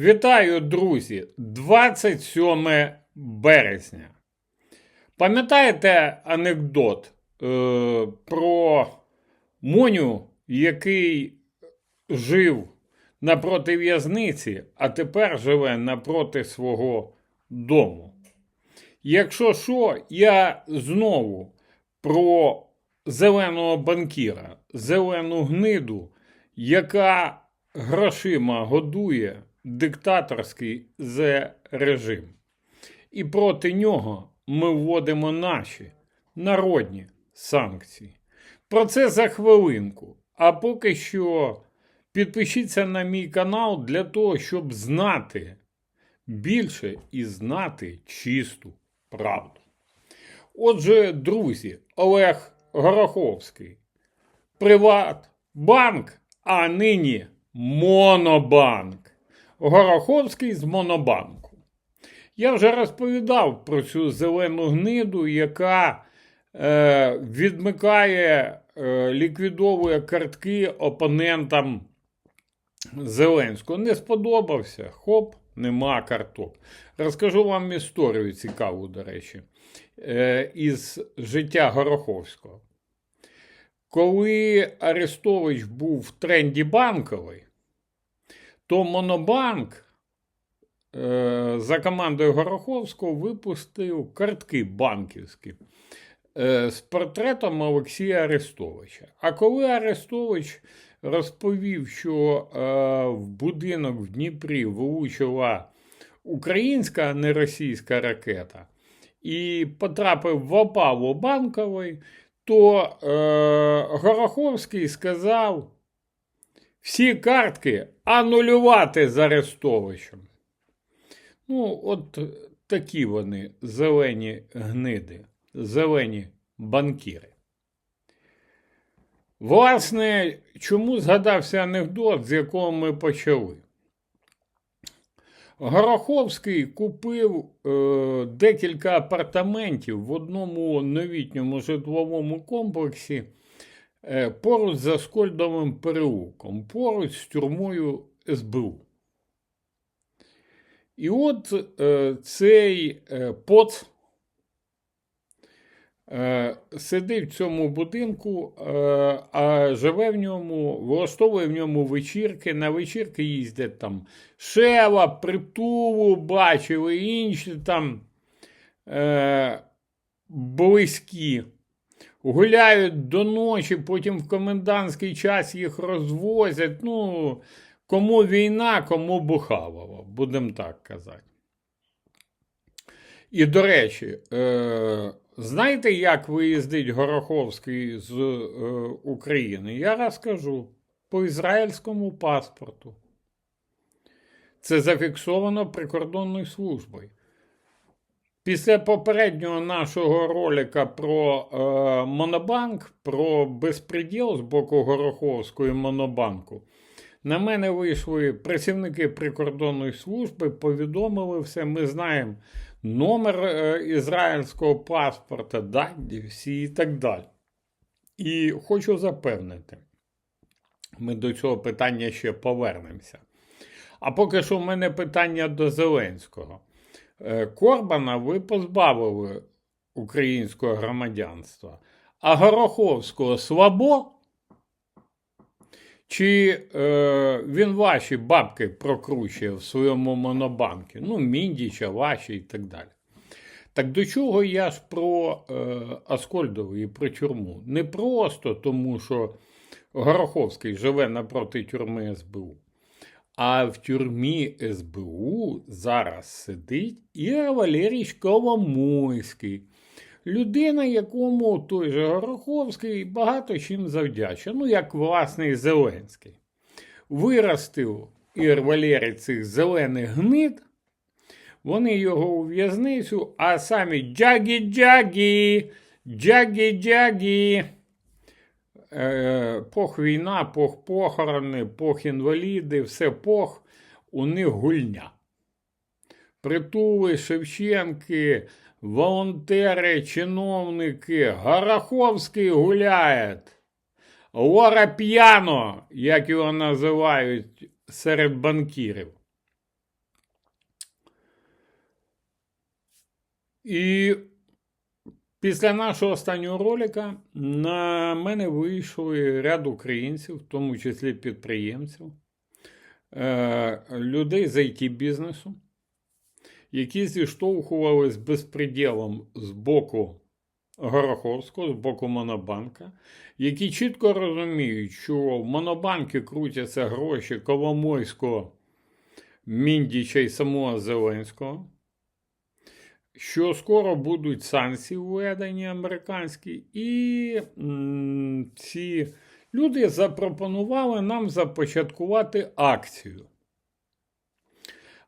Вітаю, друзі! 27 березня. Пам'ятаєте анекдот е, про Моню, який жив напроти в'язниці, а тепер живе напроти свого дому? Якщо що, я знову про зеленого банкіра, зелену гниду, яка грошима годує диктаторський зе режим. І проти нього ми вводимо наші народні санкції. Про це за хвилинку. А поки що підпишіться на мій канал для того, щоб знати більше і знати чисту правду. Отже, друзі, Олег Гороховський, Приватбанк, а нині Монобанк. Гороховський з Монобанку. Я вже розповідав про цю зелену гниду, яка е, відмикає, е, ліквідовує картки опонентам Зеленського. Не сподобався. Хоп, нема карток. Розкажу вам історію цікаву, до речі, е, із життя Гороховського. Коли Арестович був в тренді банковий, то Монобанк е, за командою Гороховського випустив картки банківські е, з портретом Олексія Арестовича. А коли Арестович розповів, що е, в будинок в Дніпрі влучила українська, а не російська ракета, і потрапив в опалу банковий, то е, Гороховський сказав всі картки анулювати з Арестовичем. Ну, от такі вони зелені гниди, зелені банкіри. Власне, чому згадався анекдот, з якого ми почали? Гороховський купив е, декілька апартаментів в одному новітньому житловому комплексі поруч з Аскольдовим переулком, поруч з тюрмою СБУ. І от е, цей е, поц е, сидить в цьому будинку, е, а живе в ньому, влаштовує в ньому вечірки. На вечірки їздять там Шева, Притулу, бачили інші там е, близькі. Гуляють до ночі, потім в комендантський час їх розвозять. Ну, кому війна, кому бухавово, будемо так казати. І, до речі, е, знаєте, як виїздить Гороховський з е, України? Я розкажу по ізраїльському паспорту. Це зафіксовано прикордонною службою. Після попереднього нашого ролика про е, Монобанк, про безпреділ з боку Гороховської Монобанку, на мене вийшли працівники прикордонної служби, повідомили все. Ми знаємо номер е, ізраїльського паспорта, дані всі і так далі. І хочу запевнити, ми до цього питання ще повернемося. А поки що в мене питання до Зеленського. Е, Корбана ви позбавили українського громадянства, а Гороховського слабо? Чи е, він ваші бабки прокручує в своєму монобанку? Ну, Міндіча, ваші і так далі. Так до чого я ж про е, Аскольдову і про тюрму? Не просто тому, що Гороховський живе напроти тюрми СБУ. А в тюрмі СБУ зараз сидить Ігор Валерійович Коломойський. Людина, якому той же Гороховський багато чим завдячує. Ну, як власний Зеленський. Виростив Ігор Валерій цих зелених гнид. Вони його у в'язницю, а самі джагі-джагі, джагі-джагі. Е, пох війна, пох похорони, пох інваліди, все пох, у них гульня. Притули, Шевченки, волонтери, чиновники, Гараховський гуляє. Лора п'яно, як його називають серед банкірів. І після нашого останнього ролика на мене вийшли ряд українців, в тому числі підприємців, е, людей з IT-бізнесу, які зіштовхували з безпреділом з боку Гороховського, з боку Монобанка, які чітко розуміють, що в Монобанки крутяться гроші Коломойського, Міндіча і самого Зеленського, що скоро будуть санкції введені американські, і ці люди запропонували нам започаткувати акцію.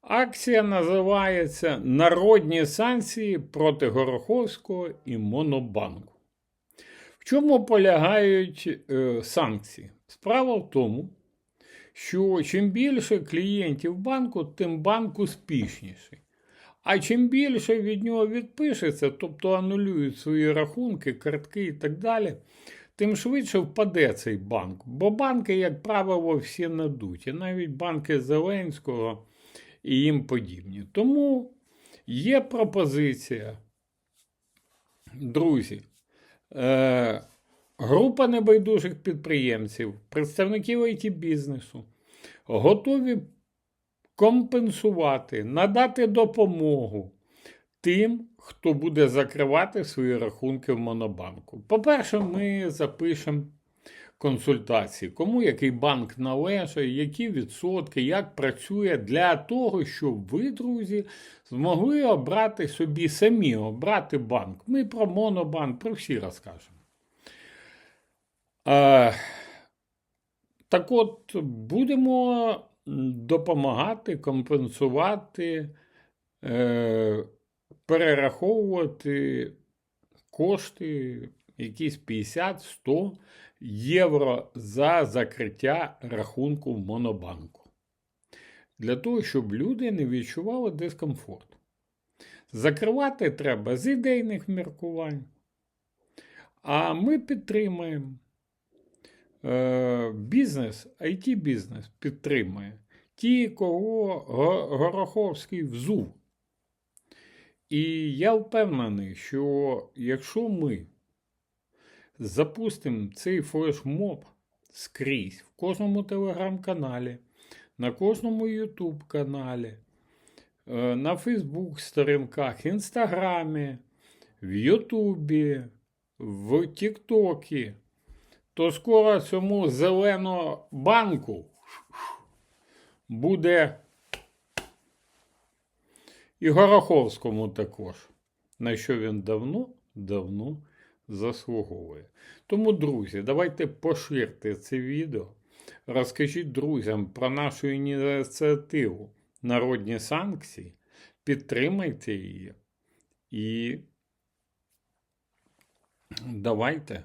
Акція називається Народні санкції проти Гороховського і Монобанку. В чому полягають е, санкції? Справа в тому, що чим більше клієнтів банку, тим банк успішніший. А чим більше від нього відпишеться, тобто анулюють свої рахунки, картки і так далі, тим швидше впаде цей банк. Бо банки, як правило, всі надуті, навіть банки Зеленського і їм подібні. Тому є пропозиція, друзі, е, група небайдужих підприємців, представників it бізнесу готові компенсувати, надати допомогу тим, хто буде закривати свої рахунки в Монобанку. По-перше, ми запишемо консультації, кому який банк належить, які відсотки, як працює для того, щоб ви, друзі, змогли обрати собі самі обрати банк. Ми про Монобанк, про всі розкажемо. Е, так от, будемо допомагати, компенсувати, е, перераховувати кошти, якісь 50-100 євро за закриття рахунку в Монобанку. Для того, щоб люди не відчували дискомфорт. Закривати треба з ідейних міркувань. А ми підтримуємо. Е, бізнес, IT-бізнес підтримує ті, кого Гороховський взув. І я впевнений, що якщо ми запустимо цей флешмоб скрізь в кожному телеграм-каналі, на кожному Ютуб каналі, е, на Фейсбук сторінках, Інстаграмі, в Ютубі, в Тіктокі, то скоро цьому зеленому банку буде і Гороховському також, на що він давно, давно заслуговує. Тому, друзі, давайте поширте це відео, розкажіть друзям про нашу ініціативу. Народні санкції, підтримайте її. І давайте